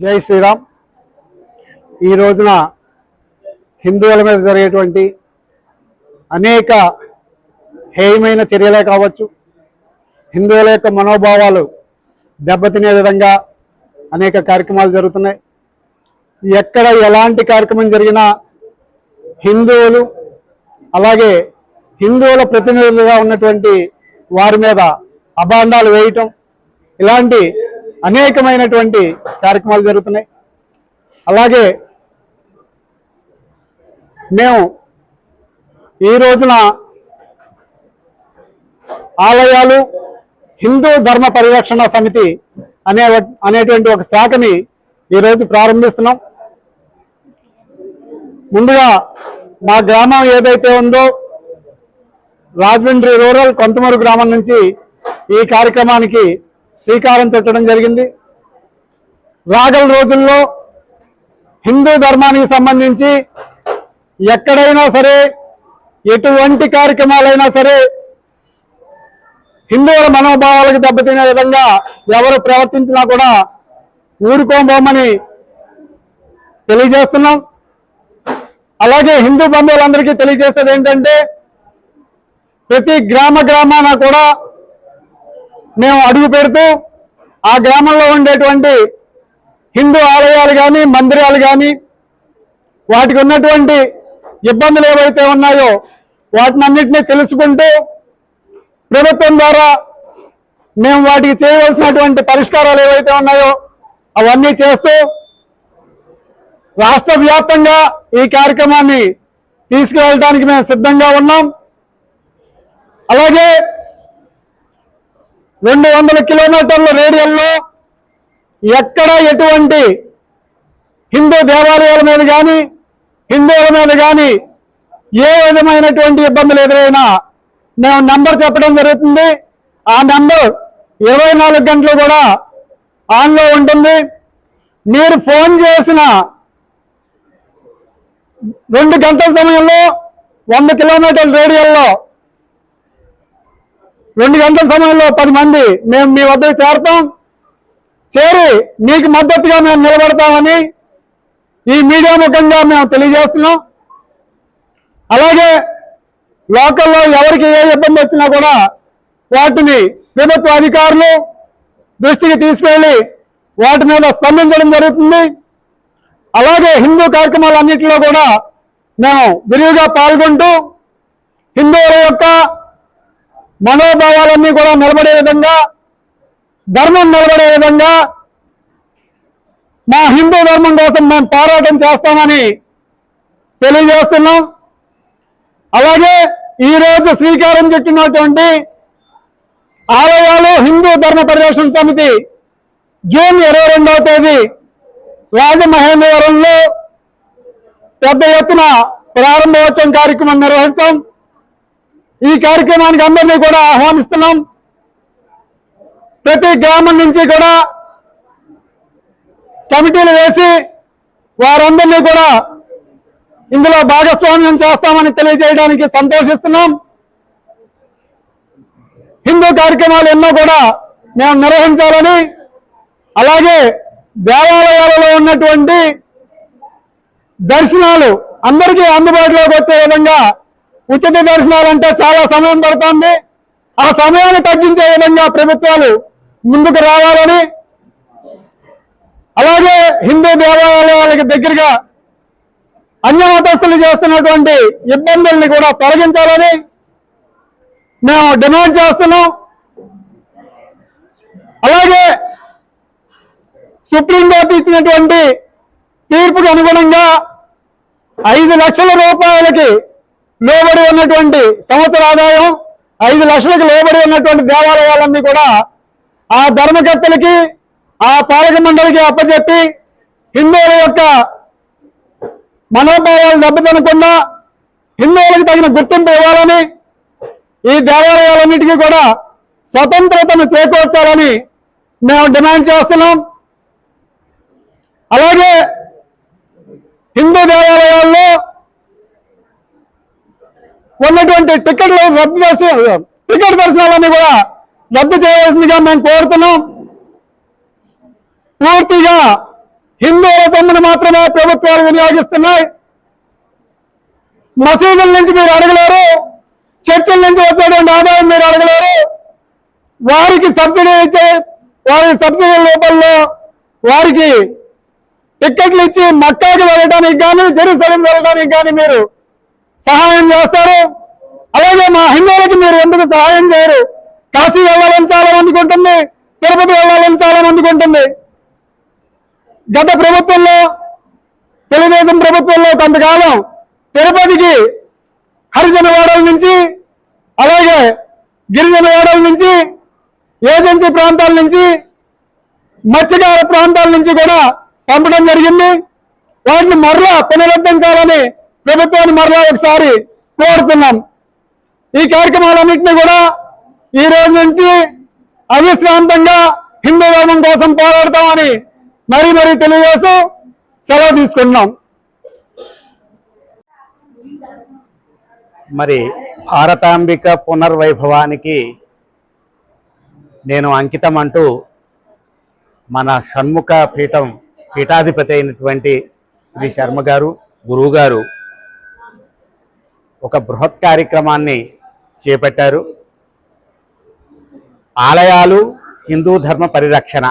జై శ్రీరామ్. ఈ రోజున హిందువుల మీద జరిగేటువంటి అనేక హేయమైన చర్యలే కావచ్చు. హిందువుల యొక్క మనోభావాలు దెబ్బతినే విధంగా అనేక కార్యక్రమాలు జరుగుతున్నాయి. ఎక్కడ ఎలాంటి కార్యక్రమం జరిగినా హిందువులు అలాగే హిందువుల ప్రతినిధులుగా ఉన్నటువంటి వారి మీద అభాండాలు వేయటం ఇలాంటి అనేకమైనటువంటి కార్యక్రమాలు జరుగుతున్నాయి. అలాగే మేము ఈ రోజున ఆలయాలు హిందూ ధర్మ పరిరక్షణ సమితి అనే అనేటువంటి ఒక శాఖని ఈరోజు ప్రారంభిస్తున్నాం. ముందుగా మా గ్రామం ఏదైతే ఉందో రాజమండ్రి రూరల్ కొంతమూరు గ్రామం నుంచి ఈ కార్యక్రమానికి శ్రీకారం చుట్టడం జరిగింది. రాగల రోజుల్లో హిందూ ధర్మానికి సంబంధించి ఎక్కడైనా సరే ఎటువంటి కార్యక్రమాలైనా సరే హిందువుల మనోభావాలకు దెబ్బతినే విధంగా ఎవరు ప్రవర్తించినా కూడా ఊరుకోబోమని తెలియజేస్తున్నాం. అలాగే హిందూ బంధువులందరికీ తెలియజేసేది ఏంటంటే ప్రతి గ్రామ గ్రామాన కూడా మేము అడుగు పెడుతూ ఆ గ్రామంలో ఉండేటువంటి హిందూ ఆలయాలు కానీ మందిరాలు కానీ వాటికి ఉన్నటువంటి ఇబ్బందులు ఏవైతే ఉన్నాయో వాటినన్నింటినీ తెలుసుకుంటూ ప్రభుత్వం ద్వారా మేము వాటికి చేయవలసినటువంటి పరిష్కారాలు ఏవైతే ఉన్నాయో అవన్నీ చేస్తూ రాష్ట్ర వ్యాప్తంగా ఈ కార్యక్రమాన్ని తీసుకువెళ్ళడానికి మేము సిద్ధంగా ఉన్నాం. అలాగే రెండు వందల కిలోమీటర్ల రేడియల్లో ఎక్కడ ఎటువంటి హిందూ దేవాలయాల మీద కానీ హిందువుల మీద కానీ ఏ విధమైనటువంటి ఇబ్బందులు ఎదురైనా మేము నంబర్ చెప్పడం జరుగుతుంది. ఆ నంబర్ ఇరవై నాలుగు గంటలు కూడా ఆన్లో ఉంటుంది. మీరు ఫోన్ చేసిన రెండు గంటల సమయంలో వంద కిలోమీటర్ల రేడియల్లో రెండు గంటల సమయంలో పది మంది మేము మీ వద్దకు చేరతాం. చేరి మీకు మద్దతుగా మేము నిలబడతామని ఈ మీడియా ముఖంగా మేము తెలియజేస్తున్నాం. అలాగే లోకల్లో ఎవరికి ఏ ఇబ్బంది వచ్చినా కూడా వాటిని ప్రభుత్వ అధికారులు దృష్టికి తీసుకెళ్ళి వాటి మీద స్పందించడం జరుగుతుంది. అలాగే హిందూ కార్యక్రమాలన్నింటిలో కూడా మేము విరివిగా పాల్గొంటూ హిందువుల యొక్క మనోభావాలన్నీ కూడా నిలబడే విధంగా ధర్మం నిలబడే విధంగా మా హిందూ ధర్మం కోసం మేము పోరాటం చేస్తామని తెలియజేస్తున్నాం. అలాగే ఈరోజు శ్రీకారం చుట్టినటువంటి ఆలయాలు హిందూ ధర్మ పరిరక్షణ సమితి జూన్ ఇరవై రెండవ తేదీ రాజమహేంద్రవరంలో పెద్ద ఎత్తున ప్రారంభోత్సవం కార్యక్రమం నిర్వహిస్తాం. ఈ కార్యక్రమానికి అందరినీ కూడా ఆహ్వానిస్తున్నాం. ప్రతి గ్రామం నుంచి కూడా కమిటీలు వేసి వారందరినీ కూడా ఇందులో భాగస్వామ్యం చేస్తామని తెలియజేయడానికి సంతోషిస్తున్నాం. హిందూ కార్యక్రమాలు ఎన్నో కూడా మేము నిర్వహించాలని అలాగే దేవాలయాలలో ఉన్నటువంటి దర్శనాలు అందరికీ అందుబాటులోకి వచ్చే విధంగా ఉచిత దర్శనాలు అంటే చాలా సమయం పడుతుంది. ఆ సమయాన్ని తగ్గించే విధంగా ప్రభుత్వాలు ముందుకు రావాలని అలాగే హిందూ దేవాలయాలకు దగ్గరగా అన్య మతస్థులు చేస్తున్నటువంటి ఇబ్బందుల్ని కూడా తొలగించాలని మేము డిమాండ్ చేస్తున్నాం. అలాగే సుప్రీంకోర్టు ఇచ్చినటువంటి తీర్పుకు అనుగుణంగా ఐదు లక్షల రూపాయలకి లోబడి ఉన్నటువంటి సంవత్సర ఆదాయం ఐదు లక్షలకు లోబడి ఉన్నటువంటి దేవాలయాలన్నీ కూడా ఆ ధర్మకర్తలకి ఆ పాలక మండలికి అప్పచెప్పి హిందువుల యొక్క మనోభావాలు దెబ్బతినకుండా హిందువులకు తగిన గుర్తింపు ఇవ్వాలని ఈ దేవాలయాలన్నిటికీ కూడా స్వతంత్రతను చేకూర్చాలని మేము డిమాండ్ చేస్తున్నాం. అలాగే హిందూ దేవాలయాల్లో ఉన్నటువంటి టికెట్లు రద్దు చేసి టికెట్ దర్శనాలన్నీ కూడా రద్దు చేయాల్సిందిగా మేము కోరుతున్నాం. పూర్తిగా హిందువుల సొమ్మును మాత్రమే ప్రభుత్వాలు వినియోగిస్తున్నాయి. మసీదుల నుంచి మీరు అడగలేరు చర్చిల నుంచి వచ్చేటువంటి ఆదాయం మీరు అడగలేరు. వారికి సబ్సిడీ ఇచ్చే వారికి సబ్సిడీ రూపంలో వారికి టిక్కెట్లు ఇచ్చి మక్కాకి వెళ్ళడానికి కానీ జెరూసలం వెళ్ళడానికి కానీ మీరు సహాయం చేస్తారు. అలాగే మా హిందువులకి మీరు ఎందుకు సహాయం చేయరు? కాశీ వెళ్ళాలని చాలా మందికి ఉంటుంది తిరుపతి వెళ్ళాలని చాలా మందికి ఉంటుంది. గత ప్రభుత్వంలో తెలుగుదేశం ప్రభుత్వంలో కొంతకాలం తిరుపతికి హరిజన వాడల నుంచి అలాగే గిరిజన వాడల నుంచి ఏజెన్సీ ప్రాంతాల నుంచి మత్స్యకార ప్రాంతాల నుంచి కూడా పంపడం జరిగింది. వాటిని మరలా పునరుద్ధరించాలని ప్రభుత్వాన్ని మరలా ఒకసారి కోరుతున్నాం. ఈ కార్యక్రమాలన్నింటినీ కూడా ఈ రోజు నుంచి అవిశ్రాంతంగా హిందూ ధర్మం కోసం పోరాడతామని మరీ మరీ తెలియజేస్తూ సెలవు తీసుకుంటున్నాం. మరి భారతాంబిక పునర్వైభవానికి నేను అంకితం అంటూ మన షణ్ముఖ పీఠం పీఠాధిపతి అయినటువంటి శ్రీ శర్మ గారు గురువు గారు ఒక బృహత్ కార్యక్రమాన్ని చేపట్టారు. ఆలయాలు హిందూ ధర్మ పరిరక్షణ.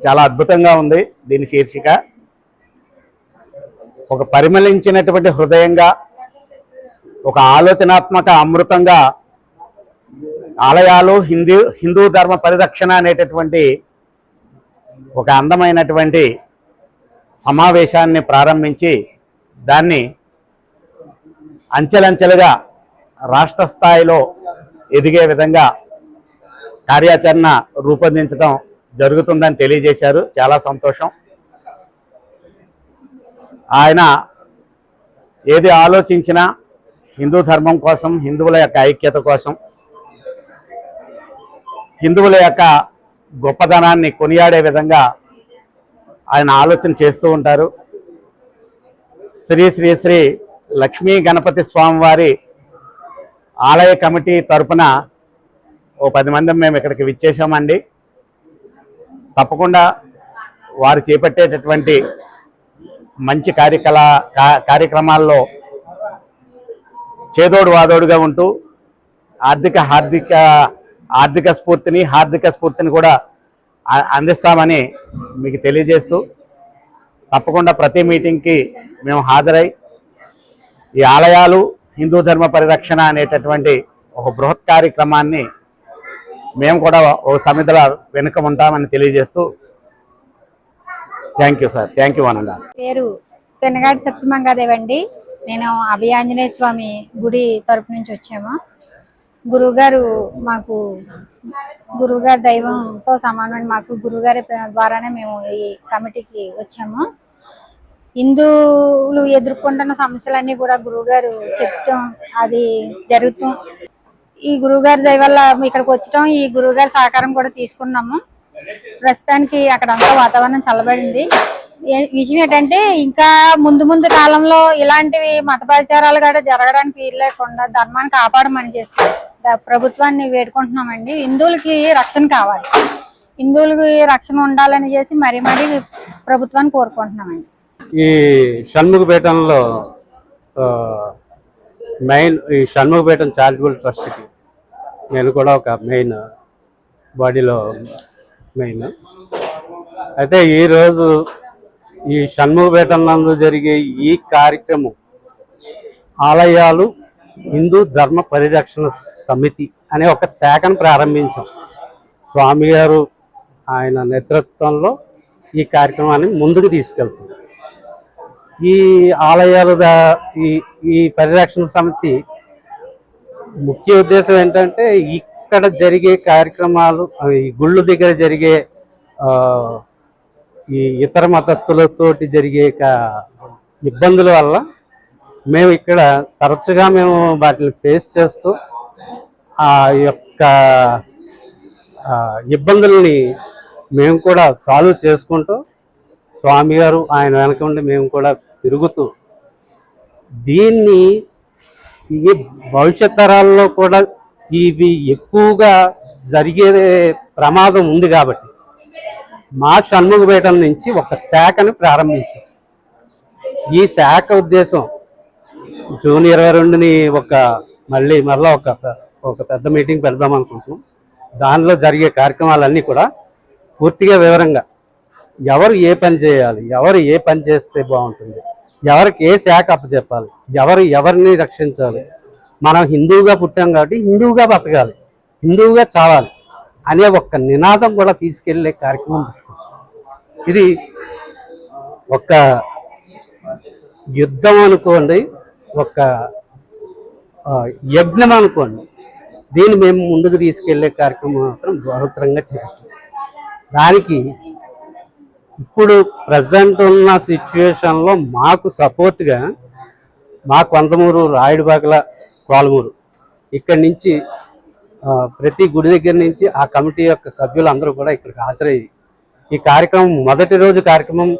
చాలా అద్భుతంగా ఉంది దీని శీర్షిక. ఒక పరిమళించినటువంటి హృదయంగా ఒక ఆలోచనాత్మక అమృతంగా ఆలయాలు హిందూ హిందూ ధర్మ పరిరక్షణ అనేటటువంటి ఒక అందమైనటువంటి సమావేశాన్ని ప్రారంభించి దాన్ని అంచెలంచెలుగా రాష్ట్ర స్థాయిలో ఎదిగే విధంగా కార్యాచరణ రూపొందించడం జరుగుతుందని తెలియజేశారు. చాలా సంతోషం. ఆయన ఏది ఆలోచించినా హిందూ ధర్మం కోసం హిందువుల యొక్క ఐక్యత కోసం హిందువుల యొక్క గొప్పదనాన్ని కొనియాడే విధంగా ఆయన ఆలోచన చేస్తూ ఉంటారు. శ్రీ శ్రీ శ్రీ లక్ష్మీ గణపతి స్వామివారి ఆలయ కమిటీ తరపున ఓ పది మంది మేము ఇక్కడికి విచ్చేసామండి తప్పకుండా వారు చేపట్టేటటువంటి మంచి కార్యకలా కార్యక్రమాల్లో చేదోడు వాదోడుగా ఉంటూ ఆర్థిక హార్దిక ఆర్థిక స్ఫూర్తిని హార్దిక స్ఫూర్తిని కూడా అందిస్తామని మీకు తెలియజేస్తూ తప్పకుండా ప్రతి మీటింగ్కి మేము హాజరై ఈ ఆలయాలు హిందూ ధర్మ పరిరక్షణ అనేటటువంటి ఒక బృహత్ కార్యక్రమాన్ని మేము కూడా ఒక సమిధల వెనుక ఉంటామని తెలియజేస్తూ thank you sir. Thank you అనండి పేరు పెనగాడి సత్యమంగాదేవ్ అండి. నేను అభయాంజనేయ స్వామి గుడి తరపు నుంచి వచ్చాము. గురువుగారు మాకు గురువుగారి దైవంతో సమానమైన మాకు గురువుగారి ద్వారానే మేము ఈ కమిటీకి వచ్చాము. హిందువులు ఎదుర్కొంటున్న సమస్యలన్నీ కూడా గురువుగారు చెప్తాం అది జరుగుతూ ఈ గురువుగారి దయ వల్ల ఇక్కడికి వచ్చటం ఈ గురువుగారి సహకారం కూడా తీసుకున్నాము. ప్రస్తుతానికి అక్కడంతా వాతావరణం చల్లబడింది. విషయం ఏంటంటే ఇంకా ముందు ముందు కాలంలో ఇలాంటివి మతపరిచారాలు కూడా జరగడానికి వీలు లేకుండా ధర్మాన్ని కాపాడమని చేసి ప్రభుత్వాన్ని వేడుకుంటున్నామండి. హిందువులకి రక్షణ కావాలి. హిందువులకి రక్షణ ఉండాలని చేసి మరీ మరీ ప్రభుత్వాన్ని కోరుకుంటున్నామండి. ఈ షణ్ముఖపేటంలో మెయిన్ ఈ షణ్ముఖపేటం చారిటబుల్ ట్రస్ట్కి నేను కూడా ఒక మెయిన్ బాడీలో మెయిన్ అయితే ఈరోజు ఈ షణ్ముఖపేటం నందు జరిగే ఈ కార్యక్రమం ఆలయాలు హిందూ ధర్మ పరిరక్షణ సమితి అనే ఒక శాఖను ప్రారంభించాం. స్వామి గారు ఆయన నేతృత్వంలో ఈ కార్యక్రమాన్ని ముందుకు తీసుకెళ్తాం. ఈ ఆలయాలు ఈ ఈ పరిరక్షణ సమితి ముఖ్య ఉద్దేశం ఏంటంటే ఇక్కడ జరిగే కార్యక్రమాలు ఈ గుళ్ళు దగ్గర జరిగే ఈ ఇతర మతస్థులతోటి జరిగే ఇబ్బందుల వల్ల మేము ఇక్కడ తరచుగా మేము వాటిని ఫేస్ చేస్తూ ఆ యొక్క ఇబ్బందుల్ని మేము కూడా సాల్వ్ చేసుకుంటూ స్వామి గారు ఆయన వెనక ఉండి మేము కూడా తిరుగుతూ దీన్ని ఈ భవిష్యత్ తరాల్లో కూడా ఇవి ఎక్కువగా జరిగే ప్రమాదం ఉంది కాబట్టి మా షణ్ముఖపేటం నుంచి ఒక శాఖను ప్రారంభించాం. ఈ శాఖ ఉద్దేశం జూన్ ఇరవై రెండుని ఒక మళ్ళీ మళ్ళీ ఒక ఒక పెద్ద మీటింగ్ పెడదాం అనుకుంటున్నాం. దానిలో జరిగే కార్యక్రమాలన్నీ కూడా పూర్తిగా వివరంగా ఎవరు ఏ పని చేయాలి ఎవరు ఏ పని చేస్తే బాగుంటుంది ఎవరికి ఏ శాఖ అప్పచెప్పాలి? ఎవరు ఎవరిని రక్షించాలి? మనం హిందువుగా పుట్టాం కాబట్టి హిందువుగా బతకాలి హిందువుగా చావాలి అనే ఒక్క నినాదం కూడా తీసుకెళ్ళే కార్యక్రమం ఇది ఒక యుద్ధం అనుకోండి ఒక యజ్ఞం అనుకోండి దీన్ని మేము ముందుకు తీసుకెళ్ళే కార్యక్రమం మాత్రం బృహత్తరంగా చేయాలి దానికి ఇప్పుడు ప్రజెంట్ ఉన్న సిచ్యువేషన్లో మాకు సపోర్ట్గా మా కొంతమూరు రాయుడుబాకల కోలమూరు ఇక్కడి నుంచి ప్రతి గుడి దగ్గర నుంచి ఆ కమిటీ యొక్క సభ్యులందరూ కూడా ఇక్కడికి హాజరయ్యి ఈ కార్యక్రమం మొదటి రోజు కార్యక్రమం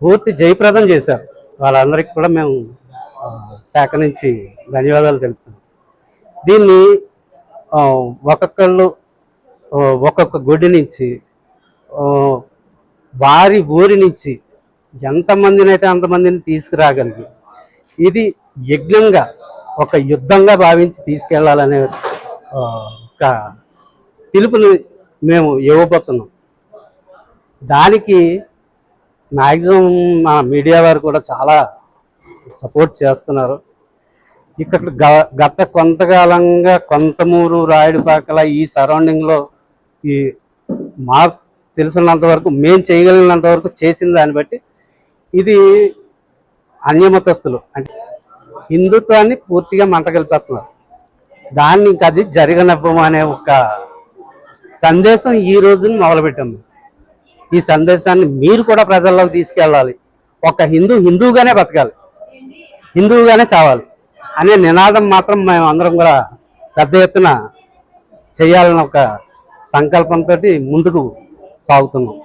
పూర్తి జయప్రదం చేశారు. వాళ్ళందరికీ కూడా మేము శాఖ నుంచి ధన్యవాదాలు తెలుపుతున్నాం. దీన్ని ఒక్కొక్కళ్ళు ఒక్కొక్క గుడి నుంచి వారి ఊరి నుంచి ఎంతమందినైతే అంతమందిని తీసుకురాగలిగి ఇది యజ్ఞంగా ఒక యుద్ధంగా భావించి తీసుకెళ్ళాలనే ఒక పిలుపుని మేము ఇవ్వబోతున్నాం. దానికి మ్యాక్సిమం మా మీడియా వారు కూడా చాలా సపోర్ట్ చేస్తున్నారు. ఇక్కడ గ- గత కొంతకాలంగా కొంతమూరు రాయుడుపాకల ఈ సరౌండింగ్లో ఈ మార్పు తెలుసున్నంత వరకు మేము చేయగలిగినంత వరకు చేసిన దాన్ని బట్టి ఇది అన్యమతస్తులు. అంటే హిందుత్వాన్ని పూర్తిగా మంటగలిపేస్తున్నారు. దాన్ని ఇంకా అది జరగనవ్వము అనే ఒక సందేశం ఈ రోజున మొదలుపెట్టాము. ఈ సందేశాన్ని మీరు కూడా ప్రజల్లోకి తీసుకెళ్ళాలి. ఒక హిందూ హిందువుగానే బతకాలి. హిందువుగానే చావాలి. అనే నినాదం మాత్రం మేము అందరం కూడా పెద్ద ఎత్తున చేయాలని ఒక సంకల్పంతో ముందుకు సాగుతున్నాం.